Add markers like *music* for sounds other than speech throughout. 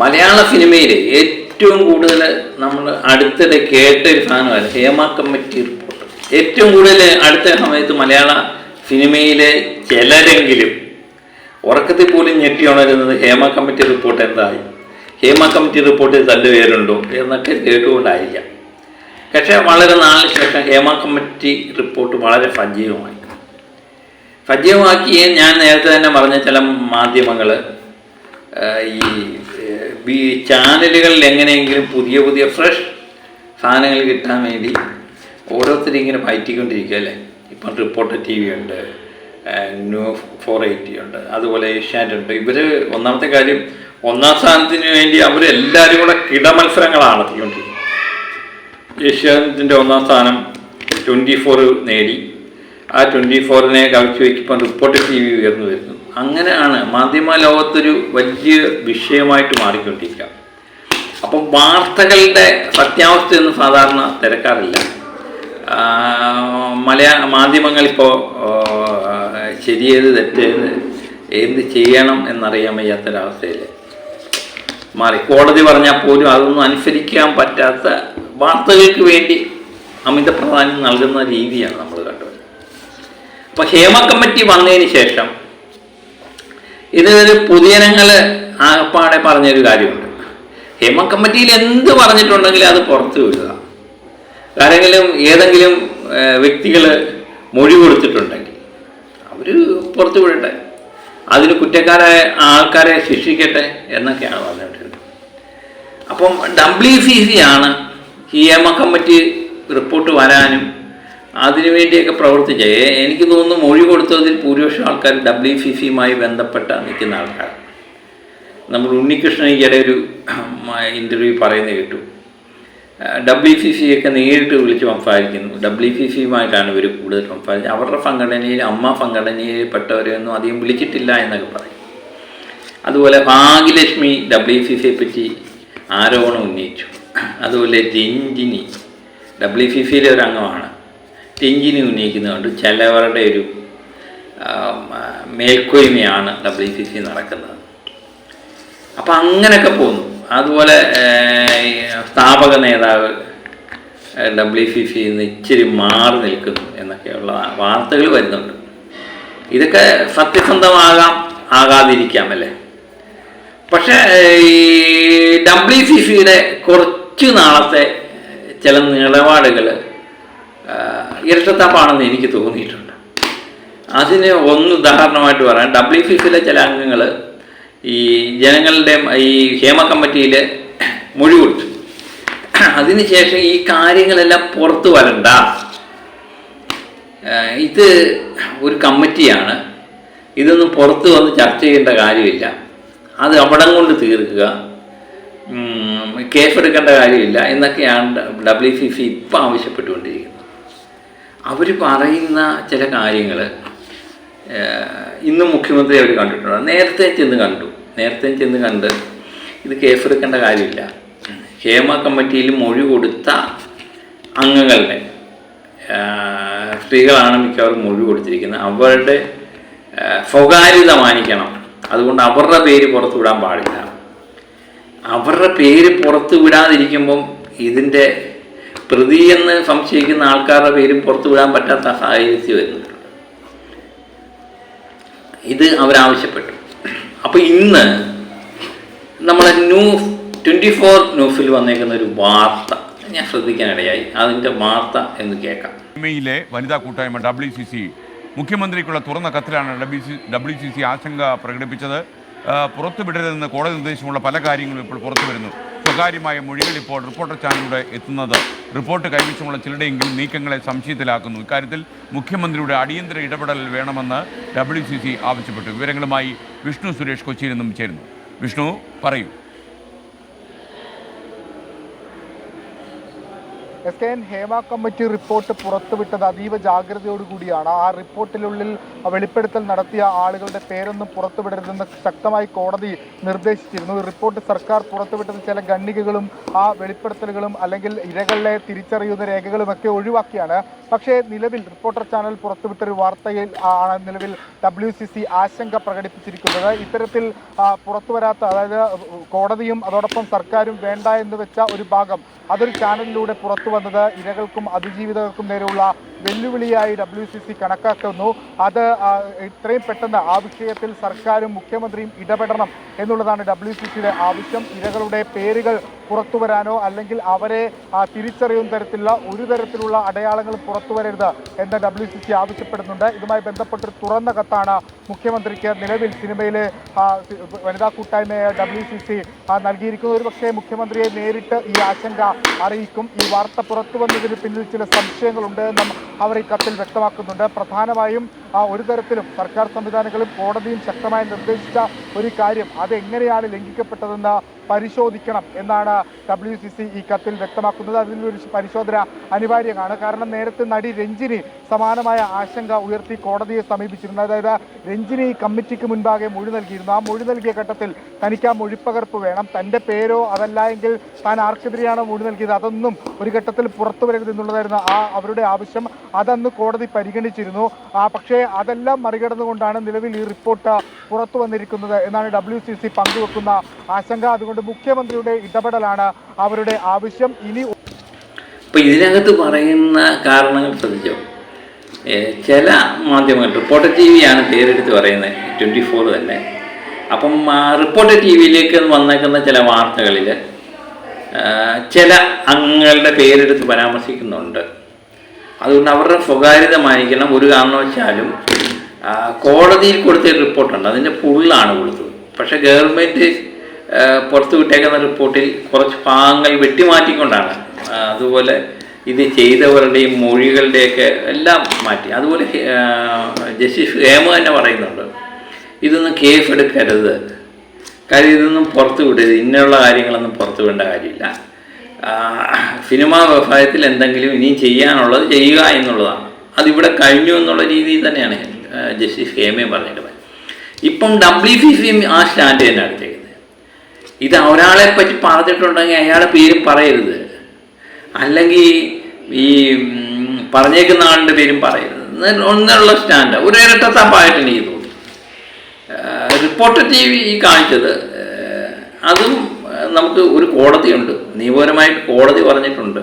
മലയാള സിനിമയിൽ ഏറ്റവും കൂടുതൽ നമ്മൾ അടുത്തിടെ കേട്ട ഒരു സാധനമാണ് ഹേമ കമ്മിറ്റി റിപ്പോർട്ട് ഏറ്റവും കൂടുതൽ അടുത്ത സമയത്ത് മലയാള സിനിമയിലെ ചിലരെങ്കിലും ഉറക്കത്തിൽ പോലും ഞെട്ടി ഉണരുന്നത് ഹേമ കമ്മിറ്റി റിപ്പോർട്ട് എന്തായി? ഹേമ കമ്മിറ്റി റിപ്പോർട്ടിൽ തല്ലുപേരുണ്ടോ എന്നൊക്കെ കേട്ടുകൊണ്ടായിരിക്കാം. പക്ഷേ വളരെ നാളിന് ശേഷം ഹേമ കമ്മിറ്റി റിപ്പോർട്ട് വളരെ സജീവമായി. സജീവമാക്കിയ ഞാൻ നേരത്തെ തന്നെ പറഞ്ഞ ചില മാധ്യമങ്ങൾ ഈ ബി ചാനലുകളിൽ എങ്ങനെയെങ്കിലും പുതിയ പുതിയ ഫ്രഷ് സാധനങ്ങൾ കിട്ടാൻ വേണ്ടി ഓരോരുത്തരും ഇങ്ങനെ പയറ്റിക്കൊണ്ടിരിക്കുക അല്ലേ? ഇപ്പം റിപ്പോർട്ടർ ടി വി ഉണ്ട് ന്യൂ ഫോർ എയ്റ്റി ഉണ്ട് അതുപോലെ ഏഷ്യാനെറ്റ് ഉണ്ട്. ഇവർ ഒന്നാമത്തെ കാര്യം ഒന്നാം സ്ഥാനത്തിന് വേണ്ടി അവരെല്ലാവരും കൂടെ കിടമത്സരങ്ങളാണ് നടത്തിക്കൊണ്ടിരിക്കുന്നത്. ഏഷ്യാനെറ്റിന്റെ ഒന്നാം സ്ഥാനം ട്വന്റി ഫോർ നേടി. ആ ട്വന്റി ഫോറിനെ കവിച്ച് വയ്ക്കുമ്പോൾ റിപ്പോർട്ട് ടി വി ഉയർന്നു വരുന്നു. അങ്ങനെയാണ് മാധ്യമ ലോകത്തൊരു വലിയ വിഷയമായിട്ട് മാറിക്കൊണ്ടിരിക്കുക. അപ്പം വാർത്തകളുടെ സത്യാവസ്ഥയൊന്നും സാധാരണ തിരക്കാറില്ല. മലയാ മാധ്യമങ്ങളിപ്പോൾ ശരിയേത് തെറ്റേത് എന്ത് ചെയ്യണം എന്നറിയാൻ വയ്യാത്തൊരവസ്ഥയിൽ മാറി. കോടതി പറഞ്ഞാൽ പോലും അതൊന്നും അനുസരിക്കാൻ പറ്റാത്ത വാർത്തകൾക്ക് വേണ്ടി അമിത പ്രാധാന്യം നൽകുന്ന രീതിയാണ് നമ്മൾ കണ്ടത്. അപ്പോൾ ഹേമ കമ്മിറ്റി വന്നതിന് ശേഷം ഇത് പുതിയനങ്ങൾ ആകപ്പാടെ പറഞ്ഞൊരു കാര്യമുണ്ട്. ഹേമ കമ്മിറ്റിയിൽ എന്ത് പറഞ്ഞിട്ടുണ്ടെങ്കിലും അത് പുറത്തു വിടുക. ആരെങ്കിലും ഏതെങ്കിലും വ്യക്തികൾ മൊഴി കൊടുത്തിട്ടുണ്ടെങ്കിൽ അവർ പുറത്തു വിടട്ടെ. അതിന് കുറ്റക്കാരായ ആൾക്കാരെ ശിക്ഷിക്കട്ടെ എന്നൊക്കെയാണ് പറഞ്ഞിട്ടുള്ളത് അപ്പം ഡബ്ല്യു സി സി ആണ് ഈ ഹേമ കമ്മിറ്റി റിപ്പോർട്ട് വരാനും അതിനുവേണ്ടിയൊക്കെ പ്രവർത്തിച്ച എനിക്ക് തോന്നുന്നു മൊഴി കൊടുത്തതിൽ ഭൂരിപക്ഷം ആൾക്കാർ ഡബ്ല്യു ഫി ഫിയുമായി ബന്ധപ്പെട്ട നിൽക്കുന്ന ആൾക്കാർ. നമ്മൾ ഉണ്ണികൃഷ്ണൻ ഈയിടെ ഒരു *clears throat* ഇന്റർവ്യൂ പറയുന്നത് കേട്ടു. ഡബ്ല്യു സി സി ഒക്കെ നേരിട്ട് വിളിച്ച് സംസാരിക്കുന്നു. ഡബ്ല്യു സി സിയുമായിട്ടാണ് ഇവർ കൂടുതൽ സംസാരിച്ചത്. അവരുടെ സംഘടനയിൽ അമ്മ സംഘടനയിൽ പെട്ടവരെയൊന്നും അധികം വിളിച്ചിട്ടില്ല എന്നൊക്കെ പറയും. അതുപോലെ ഭാഗ്യലക്ഷ്മി ഡബ്ല്യു സി സിയെ പറ്റി ആരോപണം ഉന്നയിച്ചു. അതുപോലെ രഞ്ജിനി ഡബ്ല്യു സി സിയിലെ ഒരു അംഗമാണ്. രഞ്ജിനി ഉന്നയിക്കുന്നതുകൊണ്ട് ചിലവരുടെ ഒരു മേൽക്കൊയ്മയാണ് ഡബ്ല്യു സി സി നടക്കുന്നത്. അപ്പം അങ്ങനെയൊക്കെ പോകുന്നു. അതുപോലെ സ്ഥാപക നേതാവ് ഡബ്ല്യു സി സി നിന്ന് ഇച്ചിരി മാറി നിൽക്കുന്നു എന്നൊക്കെയുള്ള വാർത്തകൾ വരുന്നുണ്ട്. ഇതൊക്കെ സത്യസന്ധമാകാം ആകാതിരിക്കാം അല്ലേ? പക്ഷേ ഈ ഡബ്ല്യു സി സിയുടെ കുറച്ച് നാളത്തെ ചില നിലപാടുകൾ ഇരട്ടത്താപ്പാണെന്ന് എനിക്ക് തോന്നിയിട്ടുണ്ട്. അതിന് ഒന്ന് ഉദാഹരണമായിട്ട് പറയാം. ഡബ്ല്യു സിയിലെ ചില അംഗങ്ങൾ ഈ ജനങ്ങളുടെ ഈ ഹേമ കമ്മിറ്റിയിൽ മൊഴി കൊടുത്തു അതിനുശേഷം ഈ കാര്യങ്ങളെല്ലാം പുറത്തു വരണ്ട. ഇത് ഒരു കമ്മിറ്റിയാണ്. ഇതൊന്നും പുറത്ത് വന്ന് ചർച്ച ചെയ്യേണ്ട കാര്യമില്ല. അത് അവിടം കൊണ്ട് തീർക്കുക. കേസെടുക്കേണ്ട കാര്യമില്ല എന്നൊക്കെയാണ് ഡബ്ല്യു സി സി ഇപ്പം ആവശ്യപ്പെട്ടുകൊണ്ടിരിക്കുന്നത്. അവർ പറയുന്ന ചില കാര്യങ്ങൾ ഇന്നും മുഖ്യമന്ത്രി അവർ കണ്ടിട്ടുണ്ട്? നേരത്തെ ചെന്ന് കണ്ടു. നേരത്തെ ചെന്ന് കണ്ട് ഇത് കേസെടുക്കേണ്ട കാര്യമില്ല. ഹേമ കമ്മിറ്റിയിൽ മൊഴി കൊടുത്ത അംഗങ്ങളുടെ സ്ത്രീകളാണ് മിക്കവാറും മൊഴി കൊടുത്തിരിക്കുന്നത്. അവരുടെ സ്വകാര്യത മാനിക്കണം. അതുകൊണ്ട് അവരുടെ പേര് പുറത്തു വിടാൻ പാടില്ല. അവരുടെ പേര് പുറത്തു വിടാതിരിക്കുമ്പം ഇതിന്റെ പ്രതി എന്ന് സംശയിക്കുന്ന ആൾക്കാരുടെ പേരും പുറത്തു വിടാൻ പറ്റാത്ത സാഹചര്യത്തിൽ വരുന്നുണ്ട്. ഇത് അവരാവശ്യപ്പെട്ടു അപ്പോൾ ഇന്ന് നമ്മളെ ന്യൂ ട്വന്റി ഫോർ ന്യൂസിൽ വന്നേക്കുന്ന ഒരു വാർത്ത ഞാൻ ശ്രദ്ധിക്കാനിടയായി. അതിന്റെ വാർത്ത എന്ന് കേൾക്കാം. സിനിമയിലെ വനിതാ കൂട്ടായ്മ ഡബ്ല്യു സി സി മുഖ്യമന്ത്രിക്കുള്ള തുറന്ന കത്തിലാണ് W C W C C ആശങ്ക പ്രകടിപ്പിച്ചത്. പുറത്തുവിടരുതെന്ന് കോടതി നിർദ്ദേശമുള്ള പല കാര്യങ്ങളും ഇപ്പോൾ പുറത്തു വരുന്നു സ്വകാര്യമായ മൊഴികൾ ഇപ്പോൾ റിപ്പോർട്ടർ ചാനലിലൂടെ എത്തുന്നത് റിപ്പോർട്ട് കൈവശമുള്ള ചിലരുടെയെങ്കിലും നീക്കങ്ങളെ സംശയത്തിലാക്കുന്നു. ഇക്കാര്യത്തിൽ മുഖ്യമന്ത്രിയുടെ അടിയന്തര ഇടപെടൽ വേണമെന്ന് ഡബ്ല്യു സി സി ആവശ്യപ്പെട്ടു. വിവരങ്ങളുമായി വിഷ്ണു സുരേഷ് കൊച്ചിയിൽ നിന്നും ചേരുന്നു. വിഷ്ണു പറയൂ. S K N Hema committee report പുറത്തുവിട്ടത് അതീവ ജാഗ്രതയോടുകൂടിയാണ് ആ റിപ്പോർട്ടിനുള്ളിൽ വെളിപ്പെടുത്തൽ നടത്തിയ ആളുകളുടെ പേരൊന്നും പുറത്തുവിടരുതെന്ന് ശക്തമായി കോടതി നിർദ്ദേശിച്ചിരുന്നു. റിപ്പോർട്ട് സർക്കാർ പുറത്തുവിട്ടത് ചില ഗണ്ണികകളും ആ വെളിപ്പെടുത്തലുകളും അല്ലെങ്കിൽ ഇരകളെ തിരിച്ചറിയുന്ന രേഖകളുമൊക്കെ ഒഴിവാക്കിയാണ്. പക്ഷേ നിലവിൽ റിപ്പോർട്ടർ ചാനൽ പുറത്തുവിട്ട ഒരു വാർത്തയിൽ ആണ് നിലവിൽ ഡബ്ല്യു സി സി ആശങ്ക പ്രകടിപ്പിച്ചിരിക്കുന്നത്. ഇത്തരത്തിൽ പുറത്തുവരാത്ത അതായത് കോടതിയും അതോടൊപ്പം സർക്കാരും വേണ്ട എന്ന് വെച്ച ഒരു ഭാഗം അതൊരു ചാനലിലൂടെ പുറത്തു വന്നത് ഇരകൾക്കും അതിജീവിതർക്കും നേരെയുള്ള വെല്ലുവിളിയായി ഡബ്ല്യു സി സി കണക്കാക്കുന്നു. അത് ഇത്രയും പെട്ടെന്ന് ആ വിഷയത്തിൽ സർക്കാരും മുഖ്യമന്ത്രിയും ഇടപെടണം എന്നുള്ളതാണ് ഡബ്ല്യു സി സിയുടെ ആവശ്യം. ഇരകളുടെ പേരുകൾ പുറത്തു വരാനോ അല്ലെങ്കിൽ അവരെ തിരിച്ചറിയുന്ന തരത്തിലുള്ള ഒരു തരത്തിലുള്ള അടയാളങ്ങൾ പുറത്തു വരരുത് എന്ന് ഡബ്ല്യു സി സി ആവശ്യപ്പെടുന്നുണ്ട്. ഇതുമായി ബന്ധപ്പെട്ടൊരു തുറന്ന കത്താണ് മുഖ്യമന്ത്രിക്ക് നിലവിൽ സിനിമയിലെ വനിതാ കൂട്ടായ്മയായ ഡബ്ല്യു സി സി നൽകിയിരിക്കുന്നത്. ഒരു പക്ഷേ മുഖ്യമന്ത്രിയെ നേരിട്ട് ഈ ആശങ്ക അറിയിക്കും. ഈ വാർത്ത പുറത്തു വന്നതിന് പിന്നിൽ ചില സംശയങ്ങളുണ്ട്. എന്നും അവർ ഈ കത്തിൽ വ്യക്തമാക്കുന്നുണ്ട്. പ്രധാനമായും ഒരു തരത്തിലും സർക്കാർ സംവിധാനങ്ങളും കോടതിയും ശക്തമായി നിർദ്ദേശിച്ച ഒരു കാര്യം. അതെങ്ങനെയാണ് ലംഘിക്കപ്പെട്ടതെന്ന് പരിശോധിക്കണം എന്നാണ് ഡബ്ല്യു സി സി ഈ കത്തിൽ വ്യക്തമാക്കുന്നത്. അതിലൊരു പരിശോധന അനിവാര്യമാണ്. കാരണം നേരത്തെ നടി രഞ്ജിനി സമാനമായ ആശങ്ക ഉയർത്തി കോടതിയെ സമീപിച്ചിരുന്നു. അതായത് രഞ്ജിനി കമ്മിറ്റിക്ക് മുൻപാകെ മൊഴി നൽകിയിരുന്നു. ആ മൊഴി നൽകിയ ഘട്ടത്തിൽ തനിക്ക് ആ മൊഴിപ്പകർപ്പ് വേണം. തന്റെ പേരോ അതല്ല എങ്കിൽ താൻ ആർക്കെതിരെയാണോ മൊഴി നൽകിയത്? അതൊന്നും ഒരു ഘട്ടത്തിൽ പുറത്തു വരരുത് എന്നുള്ളതായിരുന്നു ആ അവരുടെ ആവശ്യം. അതന്ന് കോടതി പരിഗണിച്ചിരുന്നു. ആ പക്ഷേ അതെല്ലാം മറികടന്നുകൊണ്ടാണ് നിലവിൽ ഈ റിപ്പോർട്ട് പുറത്തു വന്നിരിക്കുന്നത് എന്നാണ് ഡബ്ല്യു സി സി പങ്കുവെക്കുന്ന ആശങ്ക. അതുകൊണ്ട് മുഖ്യമന്ത്രിയുടെ ഇടപെടലാണ് അവരുടെ ആവശ്യം. ഇനി ഇപ്പൊ ഇതിനകത്ത് പറയുന്ന കാരണങ്ങൾ ശ്രദ്ധിച്ചോ? ചില മാധ്യമങ്ങൾ റിപ്പോർട്ടർ ടി വിയാണ് പേരെടുത്ത് പറയുന്നത് ട്വന്റി ഫോർ തന്നെ. അപ്പം റിപ്പോർട്ടർ ടി വിയിലേക്ക് വന്നേക്കുന്ന ചില വാർത്തകളിൽ ചില അംഗങ്ങളുടെ പേരെടുത്ത് പരാമർശിക്കുന്നുണ്ട്. അതുകൊണ്ട് അവരുടെ സ്വകാര്യത മാനിക്കണം. ഒരു കാരണവശാലും കോടതിയിൽ കൊടുത്ത റിപ്പോർട്ടുണ്ട്. അതിന്റെ ഫുള്ളാണ് കൊടുത്തത്. പക്ഷേ ഗവൺമെന്റ് പുറത്തു വിട്ടേക്കുന്ന റിപ്പോർട്ടിൽ കുറച്ച് ഭാഗങ്ങൾ വെട്ടിമാറ്റിക്കൊണ്ടാണ്. അതുപോലെ ഇത് ചെയ്തവരുടെയും മൊഴികളുടെയൊക്കെ എല്ലാം മാറ്റി. അതുപോലെ ജസ്റ്റിസ് ഹേമ തന്നെ പറയുന്നുണ്ട് ഇതൊന്നും കേസ് എടുക്കരുത്. കാര്യം ഇതൊന്നും പുറത്തു വിടരുത്. ഇങ്ങനെയുള്ള കാര്യങ്ങളൊന്നും പുറത്തു വിടേണ്ട കാര്യമില്ല. സിനിമാ വ്യവസായത്തിൽ എന്തെങ്കിലും ഇനിയും ചെയ്യാനുള്ളത് ചെയ്യുക എന്നുള്ളതാണ്. അതിവിടെ കഴിഞ്ഞു എന്നുള്ള രീതിയിൽ തന്നെയാണ് ജസ്റ്റിസ് ഹേമയും പറഞ്ഞിട്ടുള്ളത്. ഇപ്പം ഡബ്ല്യു സി സിയും ആ സ്റ്റാൻഡ് തന്നെ ഇത് ഒരാളെ പറ്റി പറഞ്ഞിട്ടുണ്ടെങ്കിൽ അയാളെ പേര് പറയരുത്. അല്ലെങ്കിൽ ഈ പറഞ്ഞേക്കുന്ന ആളുടെ പേരും പറയരുത്. ഒന്നുള്ള സ്റ്റാൻഡ്. ഒരു ഇരട്ടത്താപ്പായിട്ട് എനിക്ക് തോന്നി റിപ്പോർട്ടർ ടി വി കാണിച്ചത് അതും നമുക്ക് ഒരു കോടതിയുണ്ട് നിയമപരമായിട്ട് കോടതി പറഞ്ഞിട്ടുണ്ട്.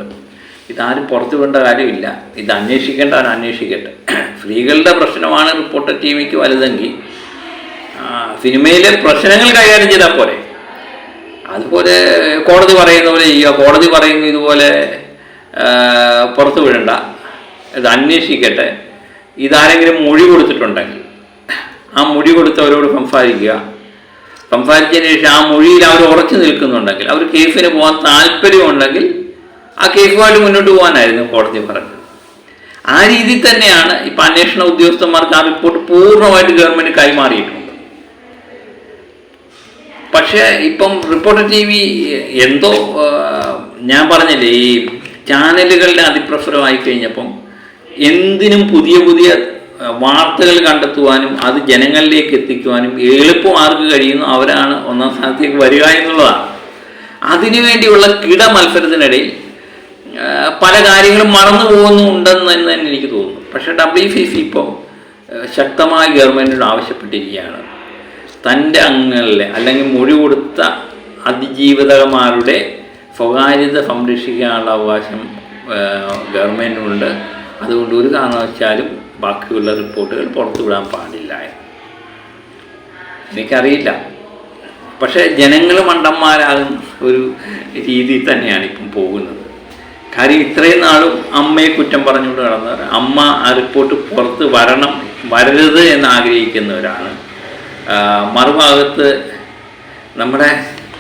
ഇതാരും പുറത്തു വിടേണ്ട കാര്യമില്ല. ഇത് അന്വേഷിക്കേണ്ടവൻ അന്വേഷിക്കട്ടെ. സ്ത്രീകളുടെ പ്രശ്നമാണ് റിപ്പോർട്ടർ ടി വിക്ക് വലുതെങ്കിൽ. സിനിമയിലെ പ്രശ്നങ്ങൾ കൈകാര്യം ചെയ്താൽ പോരെ. അതുപോലെ കോടതി പറയുന്ന പോലെ ചെയ്യുക. കോടതി പറയുന്ന ഇതുപോലെ പുറത്തു വിടണ്ട. ഇത് അന്വേഷിക്കട്ടെ. ഇതാരെങ്കിലും മൊഴി കൊടുത്തിട്ടുണ്ടെങ്കിൽ ആ മൊഴി കൊടുത്തവരോട് സംസാരിക്കുക. സംസാരിച്ചതിന് ശേഷം ആ മൊഴിയിൽ അവർ ഉറച്ചു നിൽക്കുന്നുണ്ടെങ്കിൽ അവർ കേസിന് പോകാൻ താല്പര്യമുണ്ടെങ്കിൽ ആ കേസുമായിട്ട് മുന്നോട്ട് പോകാനായിരുന്നു കോടതി പറഞ്ഞത്. ആ രീതിയിൽ തന്നെയാണ് ഇപ്പം അന്വേഷണ ഉദ്യോഗസ്ഥന്മാർക്ക് ആ റിപ്പോർട്ട് പൂർണമായിട്ട് ഗവൺമെന്റ് കൈമാറിയിട്ടുണ്ട്. പക്ഷേ ഇപ്പം റിപ്പോർട്ടർ ടി വി എന്തോ ഞാൻ പറഞ്ഞില്ലേ ഈ ചാനലുകളുടെ അതിപ്രസരമായി കഴിഞ്ഞപ്പം എന്തിനും പുതിയ പുതിയ വാർത്തകൾ കണ്ടെത്തുവാനും അത് ജനങ്ങളിലേക്ക് എത്തിക്കുവാനും എളുപ്പം ആർക്ക് കഴിയുന്നു അവരാണ് ഒന്നാം സ്ഥാനത്തേക്ക് വരിക എന്നുള്ളതാണ് അതിനുവേണ്ടിയുള്ള കിട മത്സരത്തിനിടയിൽ പല കാര്യങ്ങളും മറന്നു പോകുന്നുണ്ടെന്ന് തന്നെ എനിക്ക് തോന്നുന്നു. പക്ഷേ ഡബ്ല്യു സി സി ഇപ്പോൾ ആ, ശക്തമായി ഗവൺമെന്റിനോട് ആവശ്യപ്പെട്ടിരിക്കുകയാണ്. തന്റെ അംഗങ്ങളിലെ അല്ലെങ്കിൽ മൊഴി കൊടുത്ത അതിജീവിതകന്മാരുടെ സ്വകാര്യത സംരക്ഷിക്കാനുള്ള അവകാശം ഗവൺമെന്റിനുണ്ട് അതുകൊണ്ട് ഒരു കാരണവശാലും ബാക്കിയുള്ള റിപ്പോർട്ടുകൾ പുറത്തുവിടാൻ പാടില്ല. എനിക്കറിയില്ല. പക്ഷേ ജനങ്ങൾ മണ്ടന്മാരാകും ഒരു രീതിയിൽ തന്നെയാണ് ഇപ്പം പോകുന്നത്. കാര്യം ഇത്രയും നാളും അമ്മയെ കുറ്റം പറഞ്ഞുകൊണ്ട് കടന്നവർ അമ്മ ആ റിപ്പോർട്ട് പുറത്ത് വരണം വരരുത് എന്ന് ആഗ്രഹിക്കുന്നവരാണ്. മറുഭാഗത്ത് നമ്മുടെ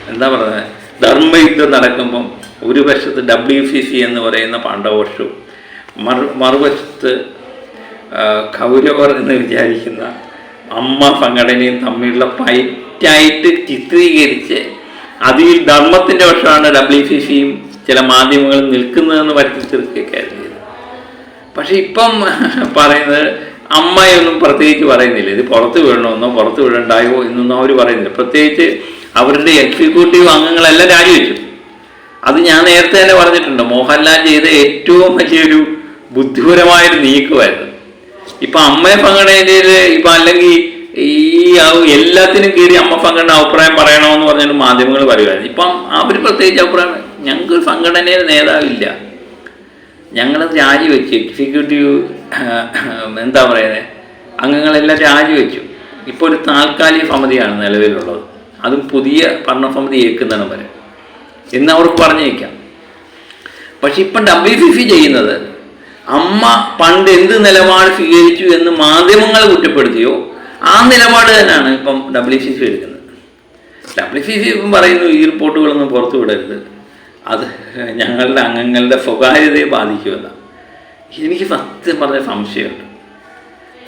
എന്താ പറയുക ധർമ്മയുദ്ധം നടക്കുമ്പം ഒരു വശത്ത് ഡബ്ല്യു സി സി എന്ന് പറയുന്ന പാണ്ഡവർഷവും മറു മറുവശത്ത് കൗരവർ എന്ന് വിചാരിക്കുന്ന അമ്മ സംഘടനയും തമ്മിലുള്ള ഫൈറ്റായിട്ട് ചിത്രീകരിച്ച് അതിൽ ധർമ്മത്തിന്റെ വശമാണ് ഡബ്ല്യു സി സിയും ചില മാധ്യമങ്ങളും നിൽക്കുന്നതെന്ന് വരുത്തി തീർക്കുകയൊക്കെ ആയിരുന്നു പക്ഷെ ഇപ്പം പറയുന്നത് അമ്മയൊന്നും പ്രത്യേകിച്ച് പറയുന്നില്ല. ഇത് പുറത്ത് വീഴണമെന്നോ പുറത്ത് വീഴണ്ടായോ എന്നൊന്നും അവർ പറയുന്നില്ല. പ്രത്യേകിച്ച് അവരുടെ എക്സിക്യൂട്ടീവ് അംഗങ്ങളെല്ലാം രാജിവെച്ചു. അത് ഞാൻ നേരത്തെ തന്നെ പറഞ്ഞിട്ടുണ്ട്. മോഹൻലാൽ ചെയ്ത ഏറ്റവും വലിയൊരു ബുദ്ധിപരമായൊരു നീക്കമായിരുന്നു. ഇപ്പൊ അമ്മയെ പങ്കടയിൽ ഇപ്പൊ അല്ലെങ്കിൽ ഈ എല്ലാത്തിനും കീറി അമ്മ പങ്കട അഭിപ്രായം പറയണമെന്ന് പറഞ്ഞിട്ട് മാധ്യമങ്ങൾ പറയുമായിരുന്നു ഇപ്പം അവർ പ്രത്യേകിച്ച് അഭിപ്രായം ഞങ്ങൾക്ക് സംഘടനയിൽ നേതാവില്ല. ഞങ്ങളത് രാജിവെച്ച്. എക്സിക്യൂട്ടീവ് എന്താ പറയുന്നത് അംഗങ്ങളെല്ലാം രാജിവെച്ചു. ഇപ്പോൾ ഒരു താൽക്കാലിക സമിതിയാണ് നിലവിലുള്ളത്. അതും പുതിയ ഭരണസമിതി ഏൽക്കുന്നതിനും വരെ. എന്ന് അവർക്ക് പറഞ്ഞേക്കാം. പക്ഷെ ഇപ്പം ഡബ്ല്യു സി സി ചെയ്യുന്നത് അമ്മ പണ്ട് എന്ത് നിലപാട് സ്വീകരിച്ചു എന്ന് മാധ്യമങ്ങൾ കുറ്റപ്പെടുത്തിയോ ആ നിലപാട് തന്നെയാണ് ഇപ്പം ഡബ്ല്യു സി സി എടുക്കുന്നത്. ഡബ്ല്യു സി സി ഇപ്പം പറയുന്നു ഈ റിപ്പോർട്ടുകളൊന്നും പുറത്തു വിടരുത് അത് ഞങ്ങളുടെ അംഗങ്ങളുടെ സ്വകാര്യതയെ ബാധിക്കുമെന്നാണ്. എനിക്ക് സത്യം പറഞ്ഞ സംശയമുണ്ട്.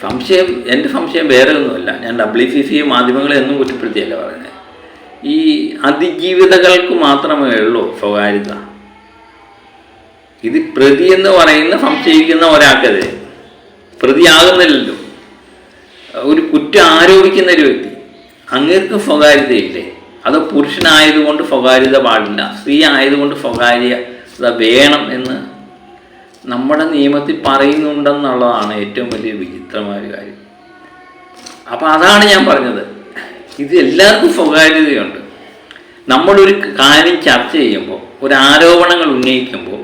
സംശയം എന്റെ സംശയം വേറെ ഒന്നുമല്ല ഞാൻ ഡബ്ല്യു സി സി മാധ്യമങ്ങളെ ഒന്നും കുറ്റപ്പെടുത്തിയല്ല പറയുന്നത് ഈ അതിജീവിതകൾക്ക് മാത്രമേ ഉള്ളൂ സ്വകാര്യത. ഇത് പ്രതി എന്ന് പറയുന്ന സംശയിക്കുന്ന ഒരാൾക്കത് പ്രതിയാകുന്നില്ലല്ലോ. ഒരു കുറ്റം ആരോപിക്കുന്ന ഒരു വ്യക്തി. അങ്ങേർക്കും സ്വകാര്യതയില്ലേ? അത് പുരുഷനായതുകൊണ്ട് സ്വകാര്യത പാടില്ല? സ്ത്രീ ആയതുകൊണ്ട് സ്വകാര്യത വേണം എന്ന് നമ്മുടെ നിയമത്തിൽ പറയുന്നുണ്ടെന്നുള്ളതാണ് ഏറ്റവും വലിയ വിചിത്രമായ കാര്യം. അപ്പം അതാണ് ഞാൻ പറഞ്ഞത്. ഇത് എല്ലാവർക്കും സ്വകാര്യതയുണ്ട്. നമ്മളൊരു കാര്യം ചർച്ച ചെയ്യുമ്പോൾ ഒരു ആരോപണങ്ങൾ ഉന്നയിക്കുമ്പോൾ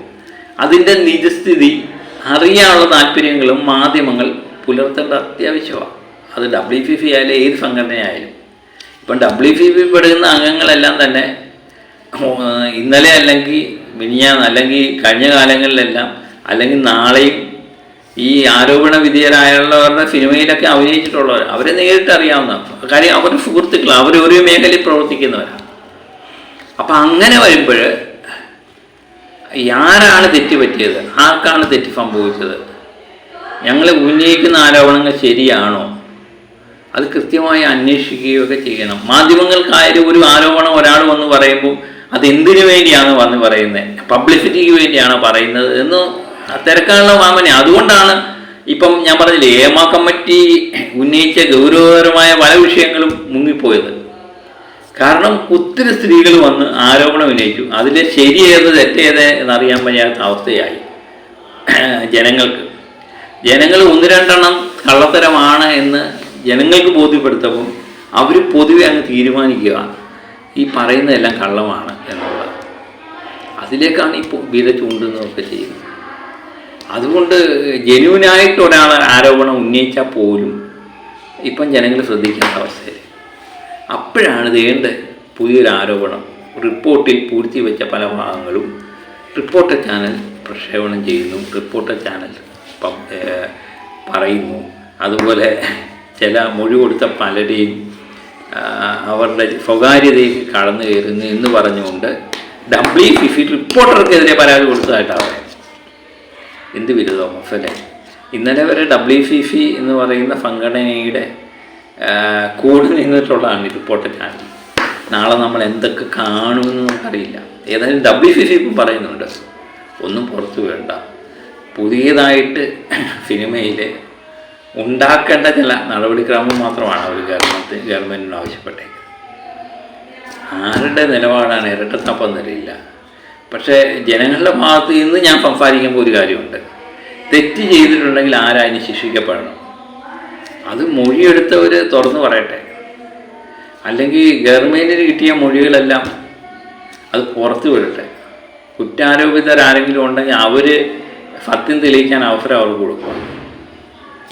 അതിന്റെ നിജസ്ഥിതി അറിയാനുള്ള താല്പര്യങ്ങളും മാധ്യമങ്ങൾ പുലർത്തേണ്ട അത്യാവശ്യമാണ്. അത് ഡബ്ല്യു പി പി ആയാലും ഏത് സംഘടനയായാലും. ഇപ്പം ഡബ്ല്യു പി പി പെടുന്ന അംഗങ്ങളെല്ലാം തന്നെ ഇന്നലെ അല്ലെങ്കിൽ മിനിഞ്ഞാന്ന് അല്ലെങ്കിൽ കഴിഞ്ഞ കാലങ്ങളിലെല്ലാം അല്ലെങ്കിൽ നാളെയും ഈ ആരോപണ വിധേയരായുള്ളവരുടെ സിനിമയിലൊക്കെ അഭിനയിച്ചിട്ടുള്ളവർ അവരെ നേരിട്ട് അറിയാവുന്ന കാര്യം അവരുടെ സുഹൃത്തുക്കൾ അവർ ഒരു മേഖലയിൽ പ്രവർത്തിക്കുന്നവരാണ് അപ്പം അങ്ങനെ വരുമ്പോൾ ആരാണ് തെറ്റ് പറ്റിയത് ആർക്കാണ് തെറ്റ് സംഭവിച്ചത്? ഞങ്ങൾ ഉന്നയിക്കുന്ന ആരോപണങ്ങൾ ശരിയാണോ? അത് കൃത്യമായി അന്വേഷിക്കുകയൊക്കെ ചെയ്യണം. മാധ്യമങ്ങൾക്കായാലും ഒരു ആരോപണം ഒരാൾ വന്ന് പറയുമ്പോൾ അത് എന്തിനു വേണ്ടിയാണ് വന്ന് പറയുന്നത് പബ്ലിസിറ്റിക്ക് വേണ്ടിയാണ് പറയുന്നത് എന്ന് തിരക്കാനുള്ള വാമനെ. അതുകൊണ്ടാണ് ഇപ്പം ഞാൻ പറഞ്ഞില്ലേ ഏമ കമ്മിറ്റി ഉന്നയിച്ച ഗൗരവകരമായ പല വിഷയങ്ങളും മുങ്ങിപ്പോയത്. കാരണം ഒത്തിരി സ്ത്രീകൾ വന്ന് ആരോപണം ഉന്നയിച്ചു. അതിലെ ശരിയേത് തെറ്റേത് എന്നറിയാൻ വയ്യാത്ത അവസ്ഥയായി. ജനങ്ങൾക്ക്. ജനങ്ങൾ ഒന്ന് രണ്ടെണ്ണം കള്ളത്തരമാണ് എന്ന് ജനങ്ങൾക്ക് ബോധ്യപ്പെടുത്തപ്പോൾ അവർ പൊതുവെ അങ്ങ് തീരുമാനിക്കുക ഈ പറയുന്നതെല്ലാം കള്ളമാണ് എന്നുള്ളത്. അതിലേക്കാണ് ഇപ്പോൾ വില ചൂണ്ടുന്നതൊക്കെ ചെയ്യുന്നത്. അതുകൊണ്ട് ജെന്യൂനായിട്ട് ഒരാൾ ആരോപണം ഉന്നയിച്ചാൽ പോലും ഇപ്പം ജനങ്ങൾ ശ്രദ്ധിക്കേണ്ട അവസ്ഥയിൽ. അപ്പോഴാണ് വേണ്ട പുതിയൊരു ആരോപണം. റിപ്പോർട്ടിൽ പൂഴ്ത്തിവെച്ച പല ഭാഗങ്ങളും റിപ്പോർട്ടർ ചാനൽ പ്രക്ഷേപണം ചെയ്യുന്നു റിപ്പോർട്ടർ ചാനൽ പറയുന്നു. അതുപോലെ ചില മൊഴി കൊടുത്ത പലരെയും അവരുടെ സ്വകാര്യതയിൽ കടന്നു കയറുന്നു എന്ന് പറഞ്ഞുകൊണ്ട് ഡബ്ല്യു സി സി റിപ്പോർട്ടർക്കെതിരെ പരാതി കൊടുത്തതായിട്ടാണ് എന്ത് ബിരുദം അല്ലേ ഇന്നലെ വരെ ഡബ്ല്യു സി സി എന്ന് പറയുന്ന സംഘടനയുടെ കൂടെ നിന്നിട്ടുള്ളതാണ് ഈ റിപ്പോർട്ട് ചാനൽ നാളെ നമ്മൾ എന്തൊക്കെ കാണുമെന്ന് നമുക്കറിയില്ല. ഏതായാലും ഡബ്ല്യു സി സി ഇപ്പം പറയുന്നുണ്ട്. ഒന്നും പുറത്തു വേണ്ട. പുതിയതായിട്ട് സിനിമയിൽ ഉണ്ടാക്കേണ്ട ചില നടപടിക്രമം മാത്രമാണ് അവർ ഗവൺമെന്റ് ഗവൺമെന്റിനോട് ആവശ്യപ്പെട്ടേക്കുന്നത്. ആരുടെ നിലപാടാണ്? ഇരട്ടത്തപ്പം നിലയില്ല. പക്ഷേ ജനങ്ങളുടെ ഭാഗത്ത് നിന്ന് ഞാൻ സംസാരിക്കുമ്പോൾ ഒരു കാര്യമുണ്ട്. തെറ്റ് ചെയ്തിട്ടുണ്ടെങ്കിൽ ആരായി ശിക്ഷിക്കപ്പെടണം? അത് മൊഴിയെടുത്തവർ തുറന്നു പറയട്ടെ. അല്ലെങ്കിൽ ഗവൺമെന്റിന് കിട്ടിയ മൊഴികളെല്ലാം അത് പുറത്തു വിടട്ടെ. കുറ്റാരോപിതരാരെങ്കിലും ഉണ്ടെങ്കിൽ അവർ സത്യം തെളിയിക്കാൻ അവസരം അവർക്ക് കൊടുക്കുക.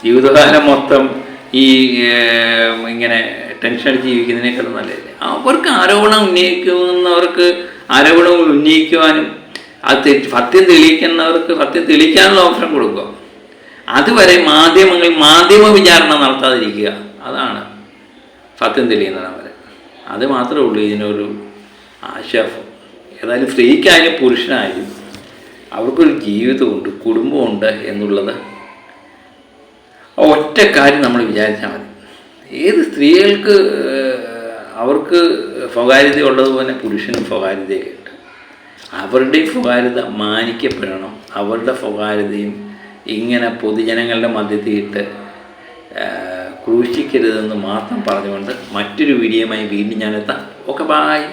ജീവിതകാലം മൊത്തം ഈ ഇങ്ങനെ ടെൻഷൻ അടിച്ച് ജീവിക്കുന്നതിനേക്കാളും നല്ലതല്ലേ അവർക്ക് ആരോപണം ഉന്നയിക്കുന്നവർക്ക് ആരോപണങ്ങൾ ഉന്നയിക്കുവാനും അത് സത്യം തെളിയിക്കുന്നവർക്ക് സത്യം തെളിയിക്കാനുള്ള അവസരം കൊടുക്കുക. അതുവരെ മാധ്യമങ്ങൾ മാധ്യമ വിചാരണ നടത്താതിരിക്കുക. അതാണ് സത്യം തെളിയുന്നത് അവരെ. അത് മാത്രമേ ഉള്ളൂ ഇതിനൊരു ആശ്വാസം ഏതായാലും സ്ത്രീക്കായാലും പുരുഷനായാലും അവർക്കൊരു ജീവിതമുണ്ട് കുടുംബമുണ്ട് എന്നുള്ളത് ഒറ്റ കാര്യം നമ്മൾ വിചാരിച്ചാൽ മതി. ഏത് സ്ത്രീകൾക്ക് അവർക്ക് സ്വകാര്യത ഉള്ളതുപോലെ പുരുഷനും സ്വകാര്യതയൊക്കെ അവരുടെ സ്വകാര്യത മാനിക്കപ്പെടണം. അവരുടെ സ്വകാര്യതയും ഇങ്ങനെ പൊതുജനങ്ങളുടെ മധ്യത്തിയിട്ട് ക്രൂശിക്കരുതെന്ന് മാത്രം പറഞ്ഞുകൊണ്ട് മറ്റൊരു വീഡിയോയുമായി വീണ്ടും ഞാനെത്താം. Okay bye